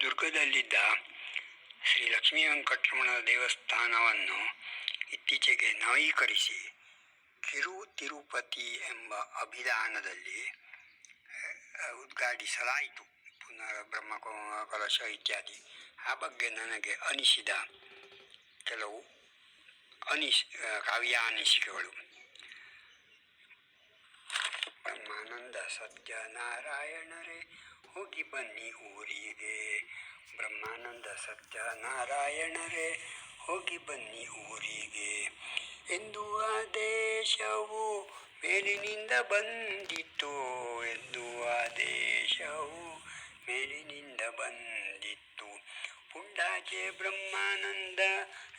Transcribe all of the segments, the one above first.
ದುರ್ಗದಲ್ಲಿದ್ದ ಶ್ರೀ ಲಕ್ಷ್ಮೀ ವೆಂಕಟರಮಣ ದೇವಸ್ಥಾನವನ್ನು ಇತ್ತೀಚೆಗೆ ನವೀಕರಿಸಿ ಕಿರು ತಿರುಪತಿ ಎಂಬ ಅಭಿಧಾನದಲ್ಲಿ ಉದ್ಘಾಟಿಸಲಾಯಿತು. ಪುನರ್ ಬ್ರಹ್ಮ ಕಲಶ ಇತ್ಯಾದಿ. ಆ ಬಗ್ಗೆ ನನಗೆ ಅನಿಸಿದ ಕೆಲವು ಅನಿಸ್ ಕಾವ್ಯ ಅನಿಸಿಕೆಗಳು ಬ್ರಹ್ಮಾನಂದ ಸತ್ಯನಾರಾಯಣರೇ ಹೋಗಿ ಬನ್ನಿ ಊರಿಗೆ. ಬ್ರಹ್ಮಾನಂದ ಸತ್ಯನಾರಾಯಣರೇ ಹೋಗಿ ಬನ್ನಿ ಊರಿಗೆ. ಎಂದು ಆದೇಶವು ಮೇಲಿನಿಂದ ಬಂದಿತ್ತು. ಎಂದು ಆದೇಶವು ಮೇಲಿನಿಂದ ಬಂದಿತ್ತು. ಪುಂಡಾಜೆ ಬ್ರಹ್ಮಾನಂದ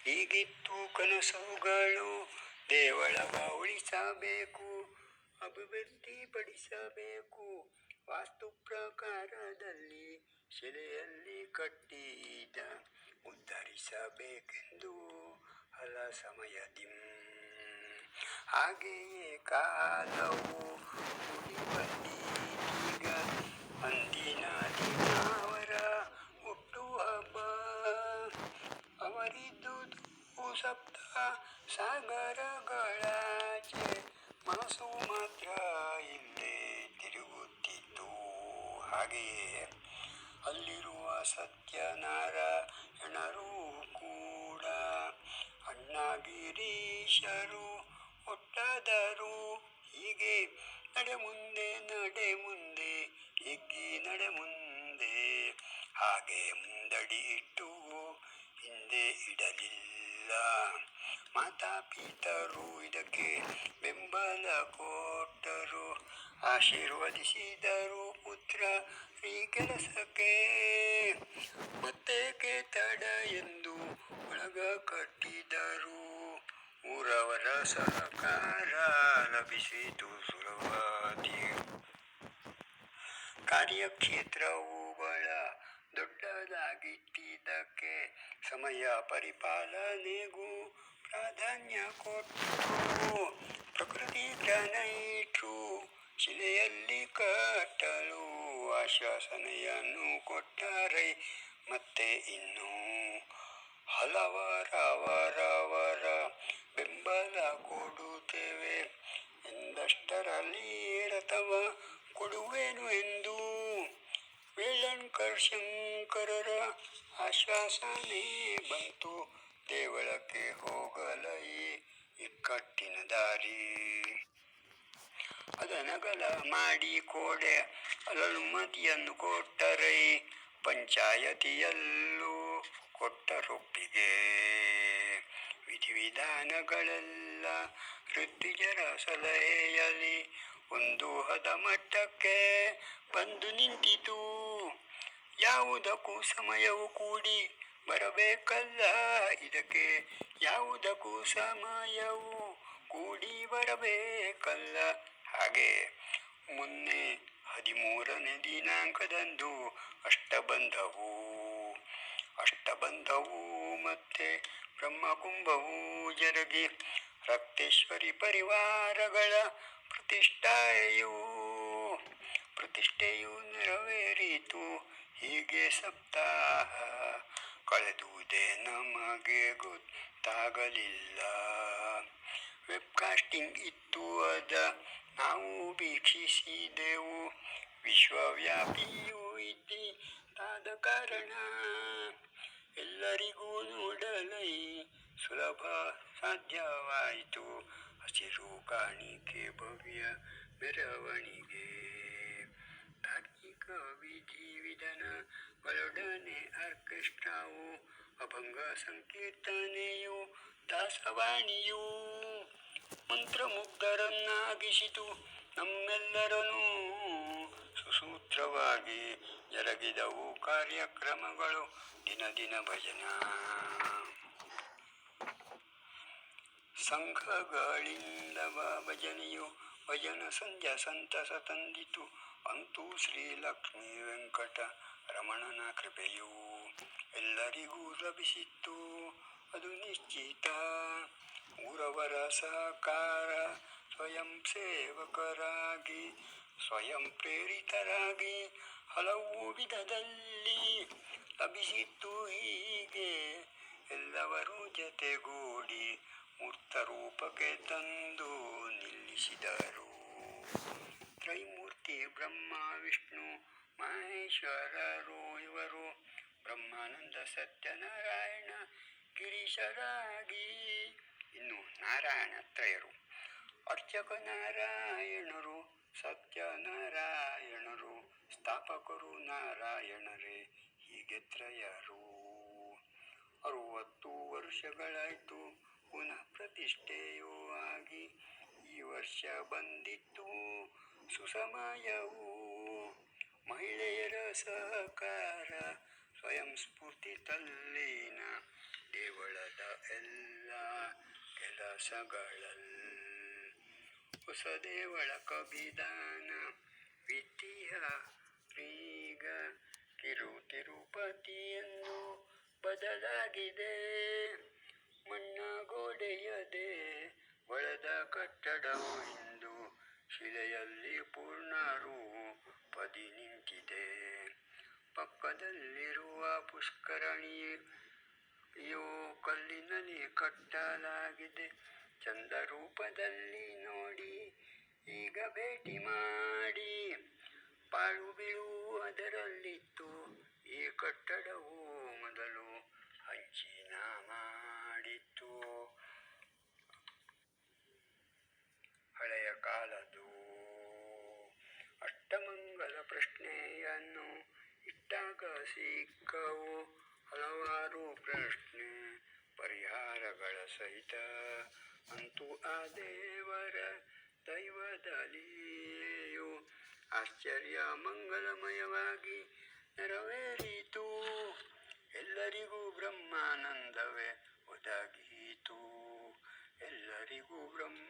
ಹೀಗಿತ್ತು ಕನಸುಗಳು. ದೇವಳವ ಉಳಿಸಬೇಕು ಅಭಿವೃದ್ಧಿಪಡಿಸಬೇಕು. ವಾಸ್ತು ಪ್ರಕಾರದಲ್ಲಿ ಶಿಲೆಯಲ್ಲಿ ಕಟ್ಟಿದ ಉದ್ಧರಿಸಬೇಕೆಂದು ಹಲ ಸಮಯದಿಂ ಹಾಗೆಯೇ ಕಾಲವು ಈಗ ಅಂದಿನ ದಿನ ಅವರ ಹುಟ್ಟುಹಬ್ಬ. ಅವರಿದ್ದುದು ಸಪ್ತ ಸಾಗರಗಳಾಚೆ ಮನಸ್ಸು ಮಾತ್ರ ಇಲ್ಲೇ. ಹಾಗೆಯೇ ಅಲ್ಲಿರುವ ಸತ್ಯನಾರಾಯಣರು ಕೂಡ ಅಣ್ಣಗಿರೀಶರು ಒಟ್ಟದರು. ಹೀಗೆ ನಡೆ ಮುಂದೆ ನಡೆ ಮುಂದೆ ಹಿಗ್ಗಿ ನಡೆ ಮುಂದೆ. ಹಾಗೆ ಮುಂದಡಿ ಇಟ್ಟು ಹಿಂದೆ ಇಡಲಿಲ್ಲ. ಮಾತಾಪಿತರು ಇದಕ್ಕೆ ಬೆಂಬಲ ಕೊಟ್ಟರು. ಆಶೀರ್ವದಿಸಿದರು. ಪುತ್ರ, ಈ ಕೆಲಸಕ್ಕೆ ಮತ್ತೆ ತಡ ಎಂದು ಒಳಗ ಕಟ್ಟಿದರು. ಊರವರ ಸಹಕಾರ ಲಭಿಸಿತು ಸುಲಭಾತಿ. ಕಾರ್ಯಕ್ಷೇತ್ರವು ಬಹಳ ದೊಡ್ಡದಾಗಿಟ್ಟಿದ್ದಕ್ಕೆ ಸಮಯ ಪರಿಪಾಲನೆಗೂ ಪ್ರಾಧಾನ್ಯ ಕೊಟ್ಟು ಪ್ರಕೃತಿ ಗ್ರಾನೈಟ್ರು ಶಿಲೆಯಲ್ಲಿ ಕಟ್ಟಲು ಆಶ್ವಾಸನೆಯನ್ನು ಕೊಟ್ಟರೆ ಮತ್ತೆ ಇನ್ನೂ ಹಲವರವರವರ ಬೆಂಬಲ ಕೊಡುತ್ತೇವೆ. ಎಂದಷ್ಟರಲ್ಲಿ ರಥವ ಕೊಡುವೆನು ಎಂದು ವೇಳಂಕರ್ ಶಂಕರರ ಆಶ್ವಾಸನೆ ಬಂತು. ದೇವಳಕ್ಕೆ ಹೋಗಲೈ ಇಕ್ಕಟ್ಟಿನ ದಾರಿ. ಅದನಗಲ ಮಾಡಿ ಕೋಡೆ ಅನುಮತಿಯನ್ನು ಕೊಟ್ಟರೆ ಪಂಚಾಯತಿಯಲ್ಲೂ ಕೊಟ್ಟರೊಪ್ಪಿಗೆ. ವಿಧಿವಿಧಾನಗಳೆಲ್ಲ ಋತ್ವಿಜರ ಸಲಹೆಯಲ್ಲಿ ಒಂದು ಹದ ಮಟ್ಟಕ್ಕೆ ಬಂದು ನಿಂತಿತು. ಯಾವುದಕ್ಕೂ ಸಮಯವು ಕೂಡಿ ಬರಬೇಕಲ್ಲ. ಇದಕ್ಕೆ ಯಾವುದಕ್ಕೂ ಸಮಯವು ಕೂಡಿ ಬರಬೇಕಲ್ಲ. ಹಾಗೆ ಮೊನ್ನೆ ಹದಿಮೂರನೇ ದಿನಾಂಕದಂದು ಅಷ್ಟಬಂಧವು ಅಷ್ಟಬಂಧವು ಮತ್ತೆ ಬ್ರಹ್ಮಕುಂಭವೂ ಜರುಗಿ ರಕ್ತೇಶ್ವರಿ ಪರಿವಾರಗಳ ಪ್ರತಿಷ್ಠೆಯು ಪ್ರತಿಷ್ಠೆಯು ನೆರವೇರಿತು ಹೀಗೆ ಸಪ್ತಾಹ ಕಳೆದುವುದೇ ನಮಗೆ ಗೊತ್ತಾಗಲಿಲ್ಲ. ವೆಬ್ಕಾಸ್ಟಿಂಗ್ ಇತ್ತು ಅದ ನಾವು ವೀಕ್ಷಿಸಿದೆವು ವಿಶ್ವವ್ಯಾಪಿಯೂ ಇದ್ದಾದ ಕಾರಣ ಎಲ್ಲರಿಗೂ ನೋಡಲೈ ಸುಲಭ ಸಾಧ್ಯವಾಯಿತು ಹಸಿರು ಕಾಣಿಕೆ ಭವ್ಯ ಮೆರವಣಿಗೆ ತಾರ್ಕಿಕ ವಿಧಿ ವಿಧಾನಗಳೊಡನೆ ಆರ್ಕೆಸ್ಟ್ರಾವು ಅಭಂಗ ಸಂಕೀರ್ತನೆಯು ದಾಸವಾಣಿಯು ಮಂತ್ರಮುಗ್ಧರನ್ನಾಗಿಸಿತು. ನಮ್ಮೆಲ್ಲರನ್ನೂ ಸುಸೂತ್ರವಾಗಿ ಜರುಗಿದವು ಕಾರ್ಯಕ್ರಮಗಳು. ದಿನ ದಿನ ಭಜನ. ಸಂಘಗಳಿಂದವ ಭಜನೆಯು ಭಜನ ಸಂಧ್ಯಾ ಸಂತಸ ತಂದಿತು. ಅಂತೂ ಶ್ರೀ ಲಕ್ಷ್ಮೀ ವೆಂಕಟ ರಮಣನ ಕೃಪೆಯು ಎಲ್ಲರಿಗೂ ಲಭಿಸಿತ್ತು. ಅದು ನಿಶ್ಚಿತ. ಊರವರ ಸಹಕಾರ ಸ್ವಯಂ ಸೇವಕರಾಗಿ, ಸ್ವಯಂ ಪ್ರೇರಿತರಾಗಿ ಹಲವು ವಿಧದಲ್ಲಿ ಲಭಿಸಿತ್ತು ಹೀಗೆ. ಎಲ್ಲವರೂ ಜತೆಗೂಡಿ ಮೂರ್ತ ರೂಪಕ್ಕೆ ತಂದು ನಿಲ್ಲಿಸಿದರು. ತ್ರೈಮೂರ್ತಿ ಬ್ರಹ್ಮ, ವಿಷ್ಣು, ಮಹೇಶ್ವರರು ಇವರು ಬ್ರಹ್ಮಾನಂದ ಸತ್ಯನಾರಾಯಣ ಗಿರೀಶರಾಗಿ ಇನ್ನು ನಾರಾಯಣ ತ್ರಯರು ಅರ್ಚಕ ನಾರಾಯಣರು ಸತ್ಯನಾರಾಯಣರು, ಸ್ಥಾಪಕರು ನಾರಾಯಣರೇ, ಹೀಗೆ ತ್ರಯರು. ಅರುವತ್ತು ವರ್ಷಗಳಾಯಿತು, ಪುನಃ ಪ್ರತಿಷ್ಠೆಯೂ ಆಗಿ, ಈ ವರ್ಷ ಬಂದಿತ್ತು ಸುಸಮಯವು. ಮಹಿಳೆಯರ ಸಹಕಾರ ಸ್ವಯಂ ಸ್ಫೂರ್ತಿ ತಲ್ಲಿನ ದೇವಳದ ಎಲ್ಲ ಕೆಲಸಗಳಲ್ಲಿ ಹೊಸದೇವಳ ಕಬಿದಾನ ವಿದ್ಯ ಈಗ ಕಿರು ತಿರುಪತಿಯನ್ನು ಬದಲಾಗಿದೆ. ಮಣ್ಣ ಗೋಡೆಯದೆ ಒಳದ ಕಟ್ಟಡವು ಇಂದು ಶಿಲೆಯಲ್ಲಿ ಪೂರ್ಣ ರೂಪದಿ ನಿಂತಿದೆ. ಪಕ್ಕದಲ್ಲಿರುವ ಪುಷ್ಕರಣಿಯು ಕಲ್ಲಿನಲ್ಲಿ ಕಟ್ಟಲಾಗಿದೆ. ಚಂದ ರೂಪದಲ್ಲಿ ನೋಡಿ, ಈಗ ಭೇಟಿ ಮಾಡಿ. ಪಾಳು ಬೀಳು ಅದರಲ್ಲಿತ್ತು, ಈ ಕಟ್ಟಡವು ಮೊದಲು ಹಂಚಿನ ಮಾಡಿತ್ತು. ಹಳೆಯ ಕಾಲದು ಅಷ್ಟಮಂಗಲ ಪ್ರಶ್ನೆಯನ್ನು ಇಟ್ಟಾಗ ಸಿಕ್ಕವು ಹಲವಾರು ಪ್ರಶ್ನೆ. ಪರಿಹಾರಗಳ ಸಹಿತ. ಅಂತೂ ಆ ದೇವರ ದೈವದಲ್ಲಿಯೂ ಆಶ್ಚರ್ಯ ಮಂಗಲಮಯವಾಗಿ ನೆರವೇರಿತು. ಎಲ್ಲರಿಗೂ ಬ್ರಹ್ಮಾನಂದವೇ ಒದಗೀತು. ಎಲ್ಲರಿಗೂ ಬ್ರಹ್ಮಾನಂದವೇ